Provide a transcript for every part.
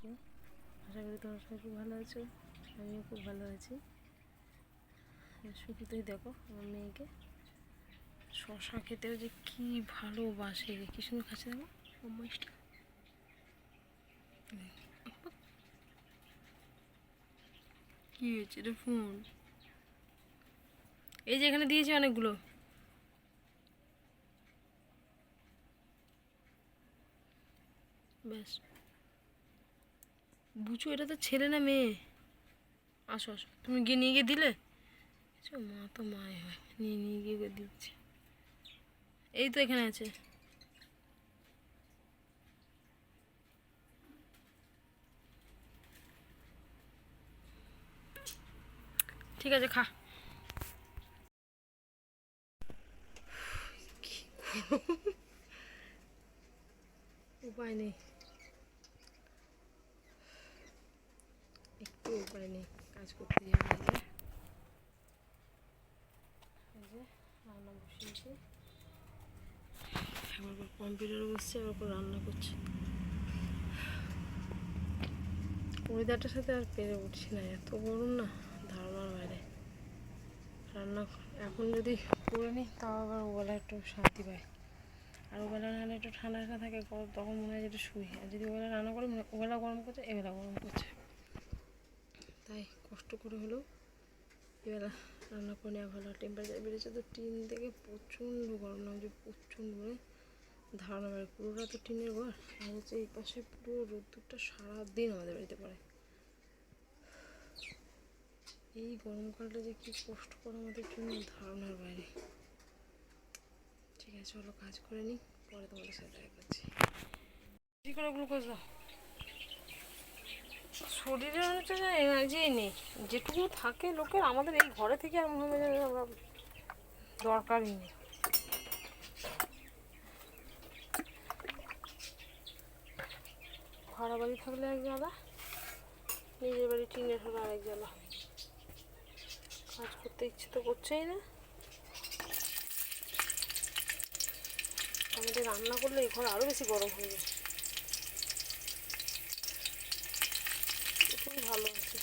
আজকে আশা করি তোমরা সবাই খুব ভালো আছো। আমিও খুব ভালো আছি। শুধুতেই দেখো, আমার মেয়েকে। শশা খেতেও যে কি ভালোবাসে কি সুন্দর খাচ্ছে দেখো। মাইসটা কি হয়েছে রে ফোন এই যে এখানে দিয়েছি অনেকগুলো। ব্যাস। বুঝো এটা তো ছেলে না মেয়ে? আসো আসো। তুমি গিয়ে নিয়ে গিয়ে দিলে? আচ্ছা, মা তো মায় হয়। নিয়ে নিয়ে গিয়ে দিচ্ছি। এই তো এখানে আছে। ঠিক আছে খা। উপায় নেই। উপায় নেই কাজ করতে হবে এই যে, রান্না বসিয়েছি। একবার কম্পিউটারে বসছে একবার রান্না করছে। ওয়েদারটার সাথে আর পেরে উঠছি না, এত গরম না, ধারণার বাইরে। রান্না এখন যদি করে নিই তাও আবার ওবেলা একটু শান্তি পায়। আর ওবেলা নাহলে একটু ঠান্ডা ঠান্ডা থাকে তখন মনে হয় যে একটু শুই। আর যদি ওবেলা রান্না করে, মনে ওবেলা গরম করছে, এবেলা গরম করছে। তাই কষ্ট করে হলেও এবেলা রান্না করে নেওয়া ভালো। টেম্পারেচার বেড়েছে তো টিন থেকে প্রচণ্ড গরম নামছে প্রচণ্ড মানে ধারণা বাড়ে পুরোটা তো টিনের ঘর। আর হচ্ছে এই পাশে পুরো রোদ্দুরটা সারাদিন আমাদের বাড়িতে পড়ে। এই গরমকালটা যে কী কষ্টকর আমাদের জন্য, ধারণার বাইরে। ঠিক আছে, চলো কাজ করে নিই, পরে তোমাদের সাথে দেখা করছি। করে গ্লুকোজ দাও শরীরে অনেকটা এনার্জি নেই। যেটুকু থাকে লোকের, আমাদের এই ঘরে থেকে আর মনে হয় আমরা দরকারই নেই। ভাড়া বাড়ি থাকলে এক জ্বালা, নিজের বাড়ি টিনের হলে আরেক জ্বালা। কাজ করতে ইচ্ছে তো করছেই না। আমাদের রান্না করলে এই ঘর আরও বেশি গরম হয়ে যায় খুবই ভালো আছে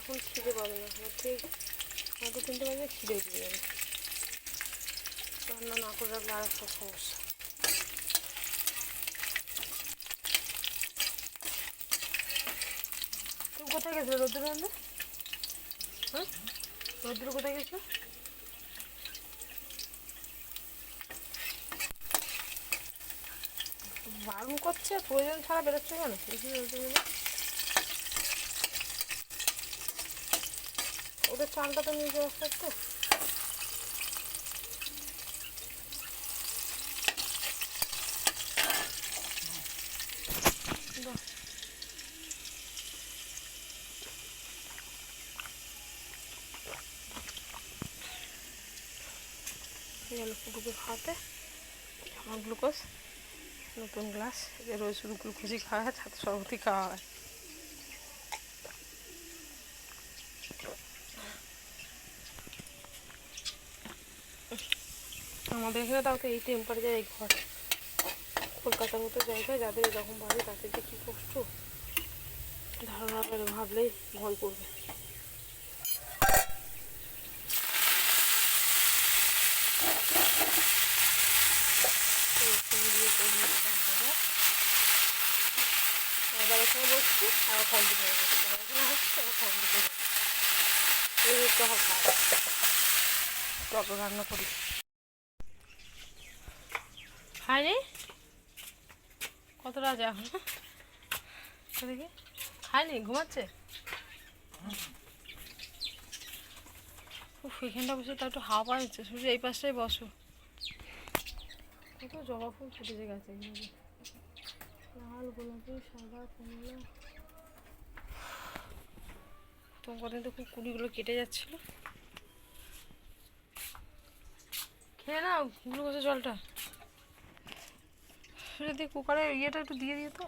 এখন খিদে পাবে না। ঠিক আমাদের তিনটে বাজে খিদে পেয়ে যাবে। রান্না না করে রাখলে আর একটা সমস্যা। তুমি কোথায় গেছো রোদ্দুর রান্না হ্যাঁ? রোদ্দুর কোথায় গেছো বারণ করছে, প্রয়োজন ছাড়া বেরোচ্ছে কেন? এই যে ওদের চালটা তো নিয়ে যাওয়া তো বাহ। এই হলো ফুটুকুর হাতে আমার গ্লুকোজ, নতুন গ্লাস রোজ গ্লুকোজই খাওয়া হয় সাথে সরবতি খাওয়া হয় আমাদের এখানে তাও তো এই টেম্পারেচার এই ঘর। কলকাতার মতো জায়গায় যাদের এরকম বাড়ি তাদের যে কী কষ্ট? ধারণা করে ভাবলেই ভয় করবে। আবার বসছি। কাজ রান্না করি। খাইনি কতটা আছে এখন? দেখি খাইনি ঘুমাচ্ছে? উফ, এখানটা বসে তা একটু হাওয়া পাচ্ছে শুধু এই পাশটাই বসো। কত জবা ফুল ফুটেছে গাছে। লাল, গোলাপি, সাদা, কমলা। তো কদিন তো খুব কুড়িগুলো কেটে যাচ্ছিল। খেয়ে নাও গ্লুকোজের জলটা। যদি কুকারে ইয়েটা একটু দিয়ে দিও তো।